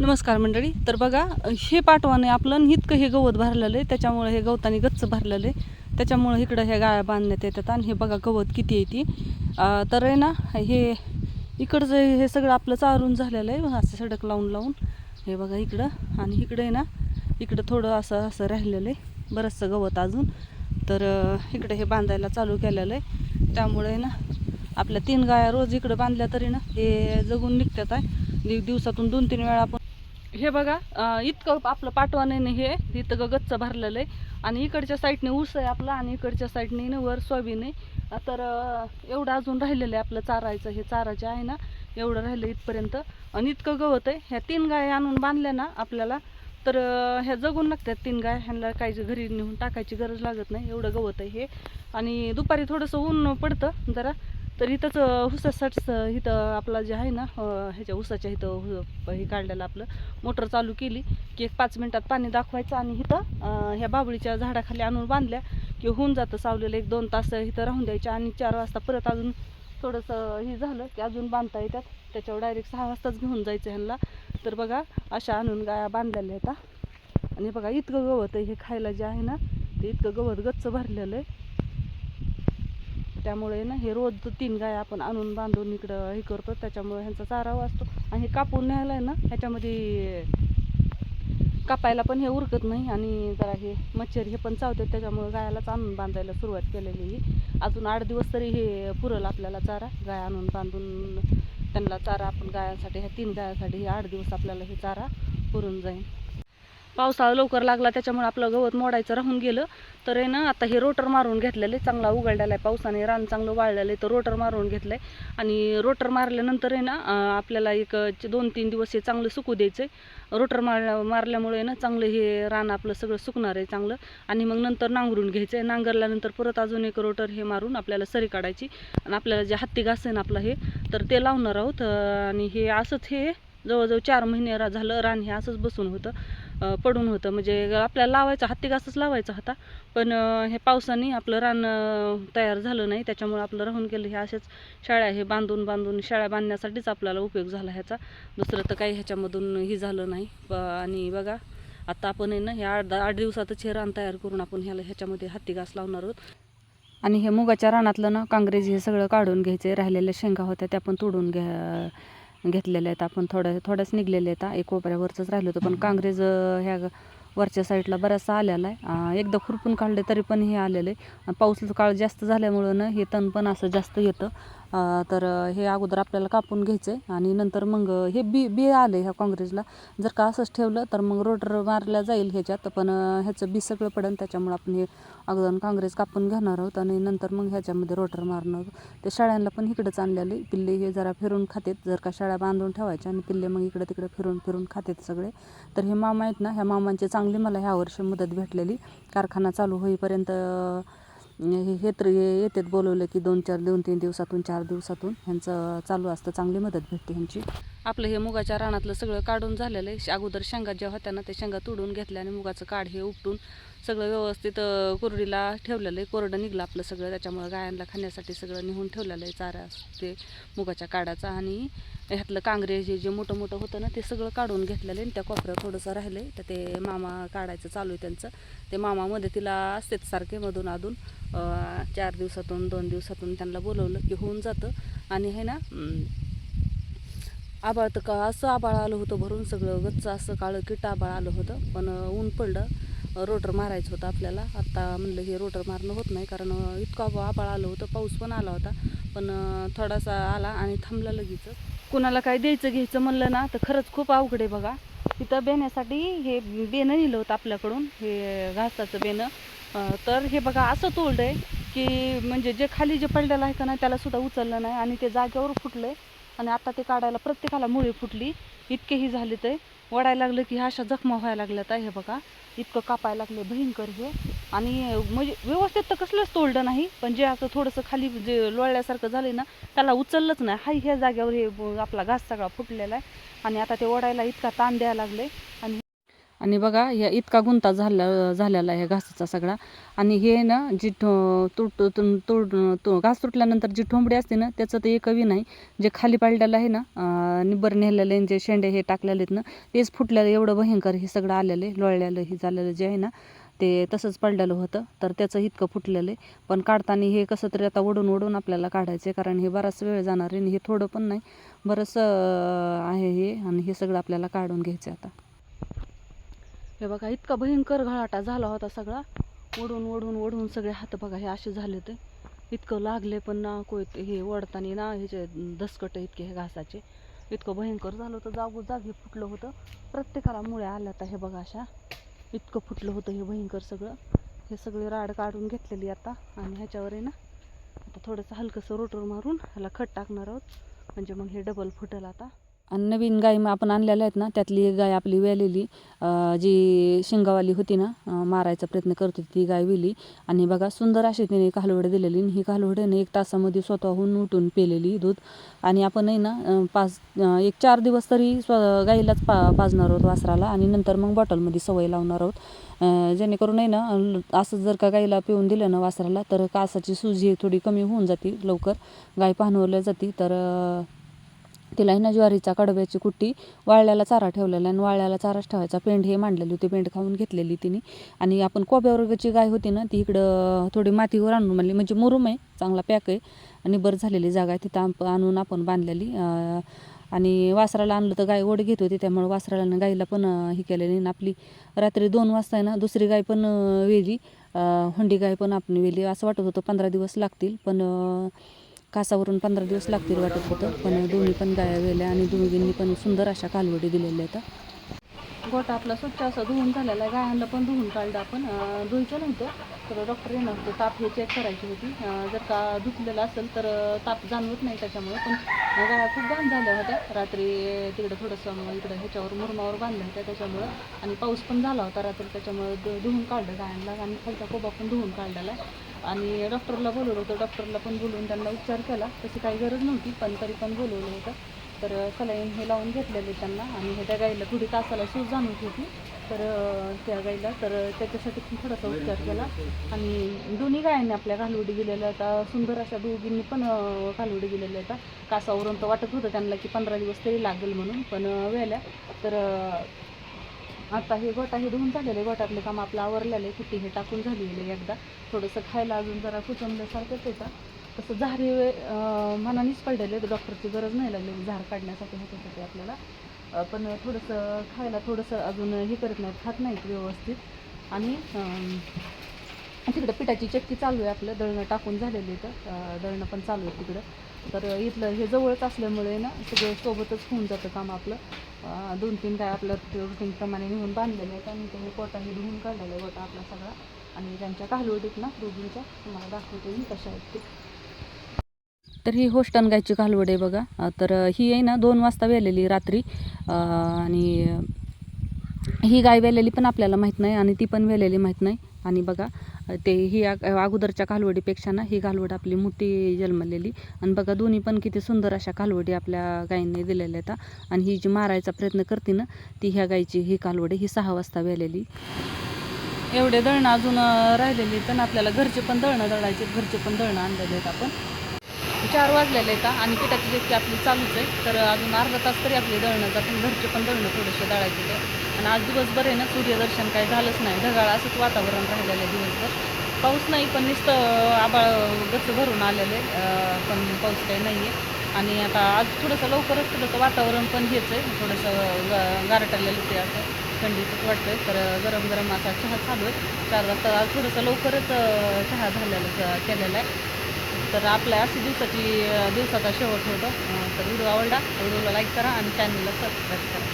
नमस्कार मंडळी. तर बघा हे पाठवाने आपलं इतकं हे गवत भरलेलं आहे. त्याच्यामुळे हे गवताने गच्च भरलेलं आहे. त्याच्यामुळे इकडं ह्या गाया बांधण्यात येतात आणि हे बघा गवत किती आहे ती. तर आहे ना हे इकडचं हे सगळं आपलं चारून झालेलं आहे. असं सडक लावून लावून. हे बघा इकडं आणि इकडं आहे ना इकडं थोडं असं असं राहिलेलं आहे. बरंचसं गवत अजून. तर इकडं इकडे हे बांधायला चालू केलेलं आहे. त्यामुळे आहे ना आपल्या तीन गाया रोज इकडं बांधल्या तरी ना हे जगून निघतात आहे. दिवसातून दोन तीन वेळा आपण हे बघा इतकं आपलं पाटवाने हे इथं गच्च भरलेलं आहे. आणि इकडच्या साईडने ऊस आहे आपला आणि इकडच्या साईडने ना वर सोयाबीन आहे. तर एवढं अजून राहिलेलं आहे आपलं चारायचं हे चाराचे आहे ना एवढं राहिलं इथपर्यंत. आणि इतकं गवत आहे ह्या तीन गाय आणून बांधल्या ना आपल्याला तर ह्या जगून लागतात तीन गाय ह्यांना काही घरी नेऊन टाकायची गरज लागत नाही एवढं गवत आहे हे. आणि दुपारी थोडंसं ऊन पडतं जरा तर इथंच उसासाठी इथं आपला जे आहे ना ह्याच्या उसाच्या इथं हे काढलेलं आपलं मोटर चालू केली की एक पाच मिनटात पाणी दाखवायचं आणि इथं ह्या बाबळीच्या झाडाखाली आणून बांधल्या की होऊन जातं सावलेलं एक दोन तास इथं राहून द्यायच्या आणि चार वाजता परत अजून थोडंसं हे झालं की अजून बांधता येतात. त्याच्यावर डायरेक्ट सहा वाजताच घेऊन जायचं ह्यांना. तर बघा अशा आणून गाया बांधलेल्या आहेत. आणि बघा इतकं गवत आहे हे खायला जे आहे ना ते इतकं गवत गच्च भरलेलं आहे. त्यामुळे ना हे रोज तीन गाय आपण आणून बांधून इकडं हे करतो. त्याच्यामुळे ह्यांचा चारा वाचतो. आणि हे कापून न्यायला आहे ना ह्याच्यामध्ये कापायला पण हे उरकत नाही आणि जरा हे मच्छर हे पण चावतात. त्याच्यामुळे गायालाच आणून बांधायला सुरुवात केलेली ही. अजून आठ दिवस तरी हे पुरल आपल्याला चारा. गाय आणून बांधून त्यांना चारा आपण गायांसाठी ह्या तीन गायांसाठी हे आठ दिवस आपल्याला हे चारा पुरून जाईल. पावसाळा लवकर लागला त्याच्यामुळे आपलं गवत मोडायचं राहून गेलं. तर आहे ना आता हे रोटर मारून घेतलेलं आहे चांगला उघडलेला आहे पावसाने रान चांगलं वाळलेलं आहे तर रोटर मारून घेतलं आहे आणि रोटर मारल्यानंतर आहे ना आपल्याला एक दोन तीन दिवस हे चांगलं सुकू द्यायचं आहे रोटर मार मारल्यामुळे ना चांगलं हे रान आपलं सगळं सुकणार आहे चांगलं. आणि मग नंतर नांगरून घ्यायचं आहे नांगरल्यानंतर परत अजून एक रोटर हे मारून आपल्याला सरी काढायची. आणि आपल्याला जे हत्ती घास आहे ना आपलं हे तर ते लावणार आहोत. आणि हे असंच हे जवळजवळ चार महिने रा- झालं रान हे असंच बसून होतं. पडून होतं. म्हणजे आपल्याला लावायचं हत्ती घासच लावायचा होता. पण हे पावसाने आपलं रान तयार झालं नाही. त्याच्यामुळे आपलं राहून गेलं. हे असेच शाळ्या हे बांधून बांधून शाळा बांधण्यासाठीच आपल्याला उपयोग झाला ह्याचा. दुसरं तर काही ह्याच्यामधून ही झालं नाही. आणि बघा आता आपण आहे ना हे आठ आठ दिवसातच हे रान तयार करून आपण ह्याला ह्याच्यामध्ये हत्ती घास लावणार आहोत. आणि हे मुगाच्या रानातलं ना कांग्रेज हे सगळं काढून घ्यायचे राहिलेल्या शेंगा होत्या त्या पण तोडून घ्या घेतलेल्या आहेत. आपण थोड्या थोड्याच निघलेल्या आहेत. एक कोपऱ्यावरचंच राहिलं होतं. पण काँग्रेस ह्या वरच्या साईडला बराचसा आलेला आहे. एकदा खुरपून काढले तरी पण हे आलेलं आहे. पाऊस काळ जास्त झाल्यामुळं ना हे तण पण असं जास्त येतं. तर हे अगोदर आपल्याला कापून घ्यायचं आहे आणि नंतर मग हे बी बी आलं ह्या काँग्रेसला. जर का असंच ठेवलं तर मग रोटर मारल्या जाईल ह्याच्यात पण ह्याचं बी सगळं पडेल त्याच्यामुळे आपण हे अगोदर काँग्रेस कापून घेणार आहोत आणि नंतर मग ह्याच्यामध्ये रोटर मारणार आहोत. ते शाळ्यांना पण इकडंच आणलेले पिल्ले हे जरा फिरून खातेत जर का शाळा बांधून ठेवायच्या आणि पिल्ले मग इकडं तिकडं फिरून फिरून खातेत सगळे. तर हे मामा आहेत ना ह्या मामांची चांगली मला ह्या वर्षी मदत भेटलेली. कारखाना चालू होईपर्यंत हे हे तर हे येतात बोलवलं की दोन चार दोन तीन दिवसातून चार दिवसातून ह्यांचं चालू असतं चांगली मदत भेटते ह्यांची. आपलं हे मुगाच्या रानातलं सगळं काढून झालेलं आहे. अगोदर शेंगा ज्या होत्या ना ते शेंगा तोडून घेतल्या आणि मुगाचं काढ हे उपटून सगळं व्यवस्थित कोरडीला ठेवलेलं आहे. कोरडं निघलं आपलं सगळं त्याच्यामुळं गायांना खाण्यासाठी सगळं निघून ठेवलेलं आहे चारा ते मुगाच्या काढाचा. आणि ह्यातलं कांग्रेस जे जे मोठं मोठं होतं ना ते सगळं काढून घेतलेलं आहे आणि त्या कोपऱ्यात थोडंसं राहिलं आहे तर ते मामा काढायचं चालू आहे त्यांचं. ते मामा मदतीला असतेच सारखे मधून अधून. चार दिवसातून दोन दिवसातून त्यांना बोलवलं की होऊन जातं. आणि हे ना आबाळ तर का असं आबाळ आलं होतं भरून सगळं. गच्च असं काळं किट आबाळ आलं होतं. पण ऊन पडलं. रोटर मारायचं होतं आपल्याला. आत्ता म्हणलं हे रोटर मारणं होत नाही कारण इतकं आबाळ आलं होतं. पाऊस पण आला होता. पण थोडासा आला आणि थांबला लगेचच. कुणाला काय द्यायचं घ्यायचं म्हणलं ना तर खरंच खूप अवघड आहे बघा. तिथं बेण्यासाठी हे बेणं नेलं होतं आपल्याकडून हे घासाचं बेणं. तर हे बघा असं तोडलं आहे की म्हणजे जे खाली जे पडलेलं आहे का नाही त्याला सुद्धा उचललं नाही आणि ते जागेवर फुटलं आहे आणि आता ते काढायला प्रत्येकाला मुळे फुटली. इतकेही झाले ते. वडायला लागलं की ह्या अशा जखमा व्हायला लागल्यात आहे हे बघा. इतकं कापायला लागले भयंकर हे. आणि म्हणजे व्यवस्थित तर कसलंच तोडलं नाही पण जे असं थोडंसं खाली जे लोळल्यासारखं झालं ना त्याला उचललंच नाही. हाय ह्या जाग्यावर हे आपला घास सगळा फुटलेला आहे. आणि आता ते ओढायला इतका ताण द्यायला लागले. आणि आणि बघा ह्या इतका गुंता झाला झालेला आहे घासाचा सगळा. आणि हे ना जी ठो- तुट तुट- तुट तो घास तुटल्यानंतर जी ठोंबडी असते ना त्याचं ते एकही नाही. जे खाली पाळलेलं आहे ना अं, नेलेलं आहे जे शेंडे हे टाकलेले आहेत ना तेच फुटलेलं एवढं भयंकर हे सगळं आलेलं आहे. लोळलेलं हे झालेलं जे आहे ना ते तसंच पडलेलं होतं. तर त्याचं इतकं फुटलेलं आहे. पण काढताना हे कसं तरी आता ओढून ओढून आपल्याला काढायचं आहे कारण हे बराच वेळ जाणार आहे आणि हे थोडं पण नाही. बरंच आहे हे आणि हे सगळं आपल्याला काढून घ्यायचं आहे आता. हे बघा इतका भयंकर घळाटा झाला होता सगळा. ओढून ओढून ओढून सगळे हात बघा हे असे झाले ते इतकं लागले पण ना कोय हे ओढताना ना ह्याचे दसकट इतके हे घासाचे इतकं भयंकर झालं होतं. जागो जागी फुटलं होतं. प्रत्येकाला मुळे आल्या आता हे बघा अशा. इतकं फुटलं होतं हे भयंकर सगळं. हे सगळे राड काढून घेतलेली आता. आणि ह्याच्यावर आहे ना आता थोडंसं हलकंसं रोटर मारून ह्याला खत टाकणार आहोत. म्हणजे मग हे डबल फुटल आता. आणि नवीन गाय मग आपण आणलेल्या आहेत ना त्यातली एक गाय आपली वेलेली जी शिंगावाली होती ना मारायचा प्रयत्न करत होती ती गाय विली. आणि बघा सुंदर अशी तिने कालवड दिलेली आणि ही कालवडीने एक तासामध्ये स्वतःहून उठून पेलेली दूध. आणि आपण आहे ना पाच एक चार दिवस तरी स्व गाईलाच पा पाजणार आहोत वासराला आणि नंतर मग बॉटलमध्ये सवय लावणार आहोत. जेणेकरून आहे ना असं जर का गाईला पिऊन दिलं ना वासराला तर कासाची सुजी थोडी कमी होऊन जाते लवकर. गाय पाहणवल्या जाते तर तिला आहे ना ज्वारीचा कडब्याची कुट्टी वाळल्याला चारा ठेवलेला आणि वाळल्याला चाराच ठेवायचा. पेंड हे मांडलेली होती पेंड खाऊन घेतलेली तिने. आणि आपण कोब्यावर्गाची गाय होती ना ती इकडं थोडी मातीवर आणून म्हणली म्हणजे मुरुम आहे चांगला पॅक आहे. आणि बरं झालेली जागा आहे. तिथं आप- आणून आपण बांधलेली. आणि वासराला आणलं तर गाय ओढ घेत होती. त्यामुळे वासराला आणि गाईला पण हे केलेली आणि आपली रात्री दोन वाजता आहे ना दुसरी गाय पण वेली. हुंडी गाय पण आपण वेली. असं वाटत होतं पंधरा दिवस लागतील. पण कासावरून पंधरा दिवस लागतील वाटत होतं पण दोन्ही पण गाया गेल्या आणि दोघींनी पण सुंदर अशा कालवडी दिलेल्या आहेत. गोटा आपला स्वच्छ असं धुवून झालेला आहे. गायांना पण धुवून काढलं आपण. अं, नव्हतं तर डॉक्टर येणार होते ताप हे चेक करायची होती. जर का धुतलेलं असेल तर ताप जाणवत नाही त्याच्यामुळे. पण गाया खूप घाण झाल्या होत्या. रात्री तिकडं थोडंसं इकडं ह्याच्यावर मुरमावर बांधल्या होत्या त्याच्यामुळं. आणि पाऊस पण झाला होता रात्री त्याच्यामुळे धुवून काढलं गायांना. आणि खालचा कोबा पण धुवून काढलेला आहे. आणि डॉक्टरला बोलवलं होतं. डॉक्टरला पण बोलवून त्यांना उपचार केला. तशी काही गरज नव्हती पण तरी पण बोलवलं होतं. तर सलाईन हे लावून घेतलेले त्यांना आणि हे त्या गाईला थोडी तासाला सूज जाणवत होती तर त्या गाईला तर त्याच्यासाठी पण थोडासा उपचार केला. आणि दोन्ही गायांनी आपल्या घालवडी गेलेल्या आता सुंदर अशा दोघींनी पण घालवडी गेलेल्या होता कासावरून तर वाटत होतं त्यांना की पंधरा दिवस तरी लागेल म्हणून पण अं, तर आता हे गोटा हे धुवून झालेलं आहे. गोटातलं काम आपलं आवरलेलं आहे. कुट्टी हे टाकून झालेलं आहे एकदा. थोडंसं खायला अजून जरा कुचंबल्यासारखंच येतं तसं झारी मनानेच पडलेले तर डॉक्टरची गरज नाही लागली. झार काढण्यासाठी ह्याच्यासाठी आपल्याला. पण थोडंसं खायला थोडंसं अजून हे करत नाहीत. खात नाहीत व्यवस्थित. आणि तिकडं पिठाची चक्की चालू आहे आपलं दळणं टाकून झालेलं इथं. दळणं पण चालू आहे तिकडं. तर इथलं हे जवळच असल्यामुळे ना सगळं सोबतच होऊन जातं काम आपलं. दोन तीन काय आपलं रुटीनप्रमाणे नेऊन बांधलेलं आहे त्यांनी त्यांनी कोटा हे धुवून काढलेला आहे गोटा आपला सगळा. आणि त्यांच्या कालवटीत ना दोघींच्या तुम्हाला दाखवते मी कशा आहेत ते. तर ही होस्टन गायची कालवड आहे बघा. तर ही आहे ना दोन वाजता वेलेली रात्री. आणि ही गाय वेलेली पण आपल्याला माहीत नाही आणि ती पण वेलेली माहीत नाही. आणि बघा ते ही अग- अगोदरच्या कालवडीपेक्षा ना ही कालवड आपली मोठी जन्मलेली. आणि बघा दोन्ही पण किती सुंदर अशा कालवडी आपल्या गायींनी दिलेल्या आहेत आणि ही जी मारायचा प्रयत्न करते ना ती ह्या गायीची ही कालवडी ही सहा वाजता वेलेली एवढे दळणं अजून राहिलेली तर आपल्याला घरचे पण दळणं दळायचे घरचे पण दळणं आणलेले आहेत आपण. चार वाजलेले आहेत आणि पिठाची चक्की आपली चालूच आहे तर अजून अर्धा तास तरी आपली दळणं जातील घरचे पण दळणं थोडेसे दळायचे ते. आणि आज दिवसभर आहे ना सूर्यदर्शन काही झालंच नाही. ढगाळ असंच वातावरण राहिलेलं आहे दिवसभर. पाऊस नाही पण नुसतं आबाळ गच्च भरून आलेलं आहे. पण पाऊस काही नाही आहे आणि आता आज थोडंसं लवकरच थोडंसं वातावरण पण हेच आहे. थोडंसं ग गारटलेलं ते असं थंडीचंच आहे तर गरम गरम असा चहा चालू आहे. चार वाजता आज थोडंसं लवकरच चहा झालेला केलेला आहे. तर आपल्या अशी दिवसाची दिवसाचा शेवट होतो. तर व्हिडिओ आवडला व्हिडिओला लाईक करा आणि चॅनलला सबस्क्राईब करा.